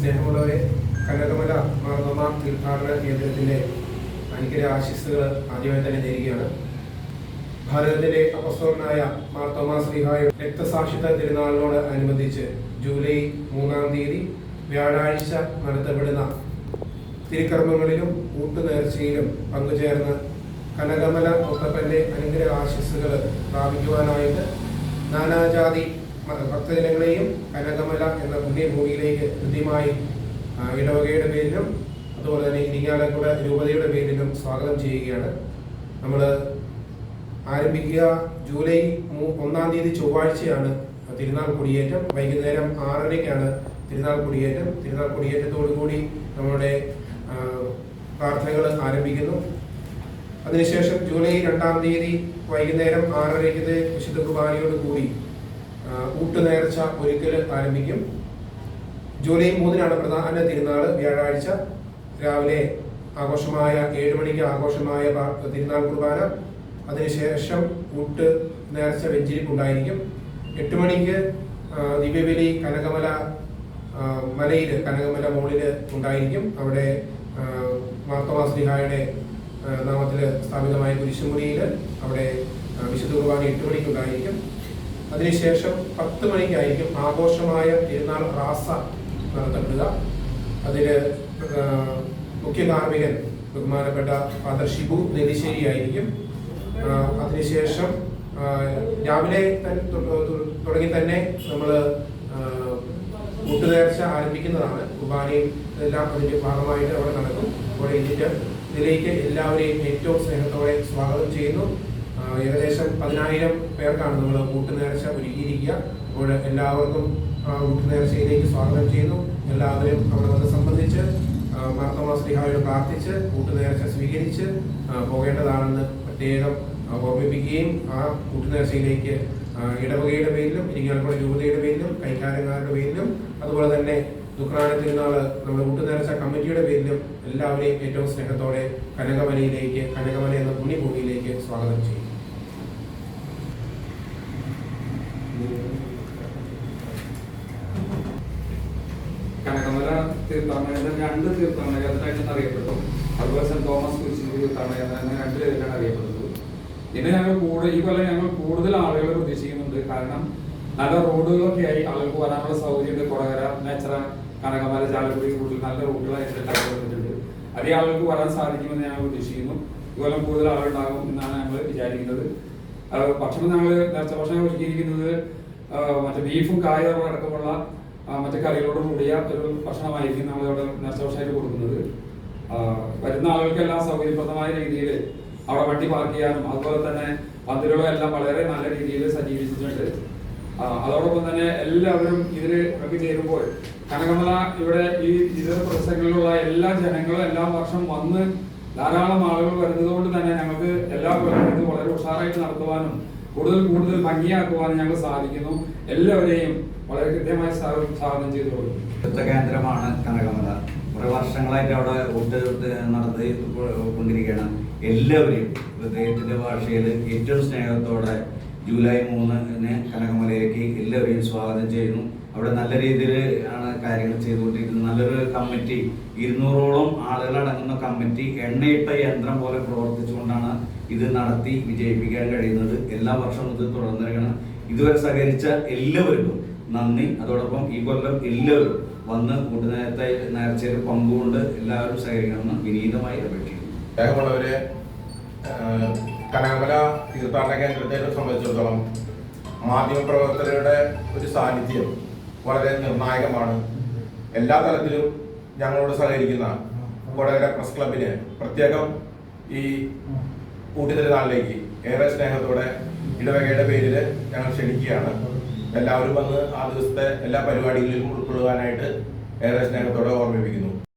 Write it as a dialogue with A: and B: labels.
A: സ്നേഹമുള്ളവരെ കനകമല മാർഗമ തീർത്ഥാടന കേന്ദ്രത്തിന്റെ അനുഗ്രഹ ആശിസ്സുകൾ ആദ്യമായി തന്നെ നേരുകയാണ്. ഭാരതത്തിലെ അപസ്തോലനായ മാർത്തോമാ ശ്രീഹായ രക്തസാക്ഷിത്വ തിരുനാളിനോട് അനുബന്ധിച്ച് ജൂലൈ മൂന്നാം തീയതി വ്യാഴാഴ്ച നടത്തപ്പെടുന്ന തിരുക്കർമ്മങ്ങളിലും കൂട്ടുനേർച്ചയിലും പങ്കുചേർന്ന് കനകമല മുത്തപ്പന്റെ അനുഗ്രഹ ആശിസ്സുകൾ പ്രാപിക്കുവാനായിട്ട് നാനാജാതി ഭക്തജനങ്ങളെയും കനകമല എന്ന പുണ്യഭൂമിയിലേക്ക് കൃത്യമായി ഇടവകയുടെ പേരിലും അതുപോലെ തന്നെ ഇരിങ്ങാലക്കുട രൂപതയുടെ പേരിലും സ്വാഗതം ചെയ്യുകയാണ്. നമ്മൾ ആരംഭിക്കുക ജൂലൈ ഒന്നാം തീയതി ചൊവ്വാഴ്ചയാണ് തിരുനാൾ കൊടിയേറ്റം. വൈകുന്നേരം ആറരയ്ക്കാണ് തിരുനാൾ കൊടിയേറ്റം. തിരുനാൾ കൊടിയേറ്റത്തോടു കൂടി നമ്മുടെ പ്രാർത്ഥനകൾ ആരംഭിക്കുന്നു. അതിനുശേഷം ജൂലൈ രണ്ടാം തീയതി വൈകുന്നേരം ആറരയ്ക്ക് വിശുദ്ധ കുർബാനയോട് കൂടി ഊട്ടുനേർച്ച ഒരിക്കൽ ആരംഭിക്കും. ജൂലൈ മൂന്നിനാണ് പ്രധാന തിരുനാൾ വ്യാഴാഴ്ച രാവിലെ ആഘോഷമായ ഏഴ് മണിക്ക് ആഘോഷമായ തിരുനാൾ കുർബാന. അതിനുശേഷം ഊട്ട് നേർച്ച വെഞ്ചിരിപ്പ് ഉണ്ടായിരിക്കും എട്ട് മണിക്ക് ദിവ്യബലി കനകമല മലയിൽ കനകമല മോളിൽ ഉണ്ടായിരിക്കും. അവിടെ ആ, മാർത്തോമാ നാമത്തിൽ സ്ഥാപിതമായ കുരിശുമുറിയിൽ അവിടെ വിശുദ്ധ കുർബാന എട്ട് മണിക്ക് ഉണ്ടായിരിക്കും. അതിനുശേഷം പത്ത് മണിക്കായിരിക്കും ആഘോഷമായ തിരുനാൾ റാസ നടത്തപ്പെടുക. അതിൽ മുഖ്യ കാർമ്മികൻ ബഹുമാനപ്പെട്ട ഫാദർ ഷിബു നെല്ലിശ്ശേരി ആയിരിക്കും. അതിനുശേഷം രാവിലെ തുടങ്ങി തന്നെ നമ്മൾ കൂട്ടുനേർച്ച ആരംഭിക്കുന്നതാണ്. കുർബാനയും എല്ലാം അതിന്റെ ഭാഗമായിട്ട് അവിടെ നടക്കും. അപ്പോൾ ഇതിന്റെ ഇതിലേക്ക് എല്ലാവരെയും ഏറ്റവും സ്നേഹത്തോടെ സ്വാഗതം ചെയ്യുന്നു. ഏകദേശം പതിനായിരം പേർക്കാണ് നമ്മൾ കൂട്ടുനേർച്ച ഒരുക്കിയിരിക്കുക. അപ്പോൾ എല്ലാവർക്കും കൂട്ടുനേർച്ചയിലേക്ക് സ്വാഗതം ചെയ്യുന്നു. എല്ലാവരും അവിടെ വന്ന് സംബന്ധിച്ച് മാർത്തോമാ ശ്രീഹായോട് പ്രാർത്ഥിച്ച് കൂട്ടുനേർച്ച സ്വീകരിച്ച് പോകേണ്ടതാണെന്ന് പ്രത്യേകം ഓർമ്മിപ്പിക്കുകയും ആ കൂട്ടുനേർച്ചയിലേക്ക് ഇടവകയുടെ പേരിലും ഇരിങ്ങാലക്കുട രൂപതയുടെ പേരിലും കൈക്കാരന്മാരുടെ പേരിലും അതുപോലെ തന്നെ ദുഃഖാന തിരുനാൾ നമ്മുടെ കൂട്ടുനേർച്ച കമ്മിറ്റിയുടെ പേരിലും എല്ലാവരെയും ഏറ്റവും സ്നേഹത്തോടെ കനകമലയിലേക്ക് കനകമല എന്ന പുണ്യഭൂമിയിലേക്ക് സ്വാഗതം ചെയ്യും
B: കനകമല തീർത്ഥാടന രണ്ട് തീർത്ഥാടന കേന്ദ്രമായിട്ട് അറിയപ്പെട്ടു. അതുപോലെ സെന്റ് തോമസ് കുരിശിന്റെ തീർത്ഥാടന കേന്ദ്രം എന്ന രണ്ട് പേരിലാണ് അറിയപ്പെടുന്നത് ഇത് ഞങ്ങൾ കൂടുതൽ ഈ കൊല്ലം ഞങ്ങൾ കൂടുതൽ ആളുകൾ പ്രതീക്ഷിക്കുന്നുണ്ട്. കാരണം നല്ല റോഡുകളൊക്കെ ആയി ആളുകൾക്ക് വരാനുള്ള സൗകര്യമുണ്ട്. കൊടകര നെച്ചറ കനകമല ചാലക്കുടി കൂടുതൽ നല്ല റോഡുകളായിട്ട് ഉണ്ടാക്കിയിട്ടുണ്ട് അധികം ആളുകൾക്ക് വരാൻ സാധിക്കുമെന്ന് ഞങ്ങൾ പ്രതീക്ഷിക്കുന്നു. ഈ കൊല്ലം കൂടുതൽ ആളുണ്ടാകും എന്നാണ് ഞങ്ങൾ വിചാരിക്കുന്നത്. അത് ഭക്ഷണം ഞങ്ങൾ നേരത്തെ ഭക്ഷണം ഒരുക്കിയിരിക്കുന്നത് മറ്റേ ബീഫും കായറും അടക്കമുള്ള മറ്റു കറികളോട് കൂടിയ ഒരു ഭക്ഷണമായിരിക്കും ഇവിടെ നേരത്തെ കൊടുക്കുന്നത്. വരുന്ന ആളുകൾക്കെല്ലാം സൗകര്യപ്രദമായ രീതിയിൽ അവിടെ വണ്ടി പാർക്ക് ചെയ്യാനും അതുപോലെ തന്നെ പന്തിരുകളും എല്ലാം വളരെ നല്ല രീതിയിൽ സജ്ജീകരിച്ചിട്ടുണ്ട്. അതോടൊപ്പം തന്നെ എല്ലാവരും ഇതിൽ ഒക്കെ ചേരുമ്പോൾ കനകമല ഇവിടെ ഈ ഇതര പ്രദേശങ്ങളിലുള്ള എല്ലാ ജനങ്ങളും എല്ലാ വർഷം വന്ന് ധാരാളം ആളുകൾ വരുന്നത് കൊണ്ട് തന്നെ ഞങ്ങൾക്ക് എല്ലാ പ്രവർത്തനങ്ങളും വളരെ ഉഷാറായിട്ട് നടത്തുവാനും കൂടുതൽ കൂടുതൽ ഭംഗിയാക്കുവാൻ ഞങ്ങൾ സാധിക്കുന്നു. എല്ലാവരെയും വളരെ കൃത്യമായി സ്വാഗതം ചെയ്തു
C: യുദ്ധ കേന്ദ്രമാണ് കനകമല. കുറെ വർഷങ്ങളായിട്ട് അവിടെ വോട്ട് നടത്തി കൊണ്ടിരിക്കുകയാണ്. എല്ലാവരെയും ഹൃദയത്തിന്റെ ഭാഷയിൽ ഏറ്റവും സ്നേഹത്തോടെ ജൂലൈ മൂന്നിന് കനകമലയിലേക്ക് എല്ലാവരെയും സ്വാഗതം ചെയ്യുന്നു. അവിടെ നല്ല രീതിയിൽ ആണ് കാര്യങ്ങൾ ചെയ്തുകൊണ്ടിരിക്കുന്നത്. നല്ലൊരു കമ്മിറ്റി. ഇരുന്നൂറോളം ആളുകൾ അടങ്ങുന്ന കമ്മിറ്റി എണ്ണയിട്ട യന്ത്രം പോലെ പ്രവർത്തിച്ചുകൊണ്ടാണ് ഇത് നടത്തി വിജയിപ്പിക്കാൻ കഴിയുന്നത്. എല്ലാ വർഷവും ഇത് തുടർന്നിരിക്കണം ഇതുവരെ സഹകരിച്ച എല്ലാവർക്കും നന്ദി. അതോടൊപ്പം ഈ കൊല്ലം എല്ലാവരും വന്ന് കൂട്ടുനേരത്തെ നേർച്ചയിൽ പങ്കുകൊണ്ട് എല്ലാവരും സഹകരിക്കണമെന്ന് വിനീതമായി അപേക്ഷിക്കുന്നു.
D: കനകമല തീർത്ഥാടന കേന്ദ്രത്തെ സംബന്ധിച്ചിടത്തോളം മാധ്യമപ്രവർത്തകരുടെ ഒരു സാന്നിധ്യം വളരെ നിർണായകമാണ്. എല്ലാ തലത്തിലും ഞങ്ങളോട് സഹകരിക്കുന്ന കൊടകര പ്രസ് ക്ലബിന് പ്രത്യേകം ഈ കൂട്ടിത്തിരുന്നാളിലേക്ക് ഏറെ സ്നേഹത്തോടെ ഇടവകയുടെ പേരിൽ ഞങ്ങൾ ക്ഷണിക്കുകയാണ്. എല്ലാവരും വന്ന് ആ ദിവസത്തെ എല്ലാ പരിപാടികളിലും ഉൾക്കൊള്ളുവാനായിട്ട് ഏറെ സ്നേഹത്തോടെ ഓർമ്മിപ്പിക്കുന്നു.